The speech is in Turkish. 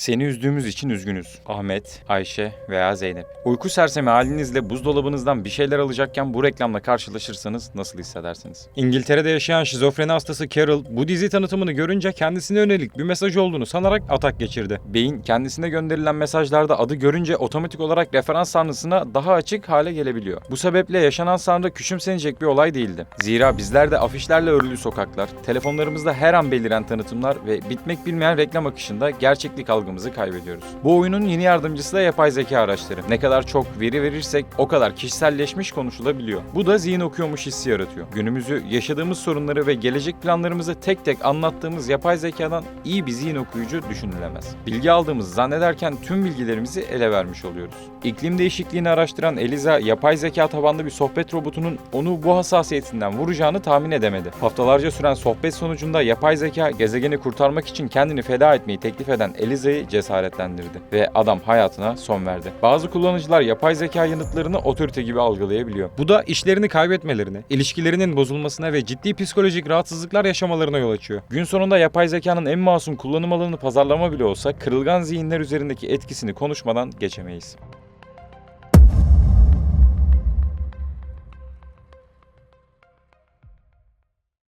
Seni üzdüğümüz için üzgünüz. Ahmet, Ayşe veya Zeynep. Uyku sersemi halinizle buzdolabınızdan bir şeyler alacakken bu reklamla karşılaşırsanız nasıl hissedersiniz? İngiltere'de yaşayan şizofreni hastası Carol bu dizi tanıtımını görünce kendisine yönelik bir mesaj olduğunu sanarak atak geçirdi. Beyin kendisine gönderilen mesajlarda adı görünce otomatik olarak referans sarnısına daha açık hale gelebiliyor. Bu sebeple yaşanan sanrı küçümsenecek bir olay değildi. Zira bizler de afişlerle örülü sokaklar, telefonlarımızda her an beliren tanıtımlar ve bitmek bilmeyen reklam akışında gerçeklik algımızı kaybediyoruz. Bu oyunun yeni yardımcısı da yapay zeka araçları. Ne kadar çok veri verirsek o kadar kişiselleşmiş konuşulabiliyor. Bu da zihin okuyormuş hissi yaratıyor. Günümüzü, yaşadığımız sorunları ve gelecek planlarımızı tek tek anlattığımız yapay zekadan iyi bir zihin okuyucu düşünülemez. Bilgi aldığımız zannederken tüm bilgilerimizi ele vermiş oluyoruz. İklim değişikliğini araştıran Eliza, yapay zeka tabanlı bir sohbet robotunun onu bu hassasiyetinden vuracağını tahmin edemedi. Haftalarca süren sohbet sonucunda yapay zeka gezegeni kurtarmak için kendini feda etmeyi teklif eden Eliza'yı cesaretlendirdi ve adam hayatına son verdi. Bazı kullanıcılar yapay zeka yanıtlarını otorite gibi algılayabiliyor. Bu da işlerini kaybetmelerine, ilişkilerinin bozulmasına ve ciddi psikolojik rahatsızlıklar yaşamalarına yol açıyor. Gün sonunda yapay zekanın en masum kullanım alanı pazarlama bile olsa kırılgan zihinler üzerindeki etkisini konuşmadan geçemeyiz.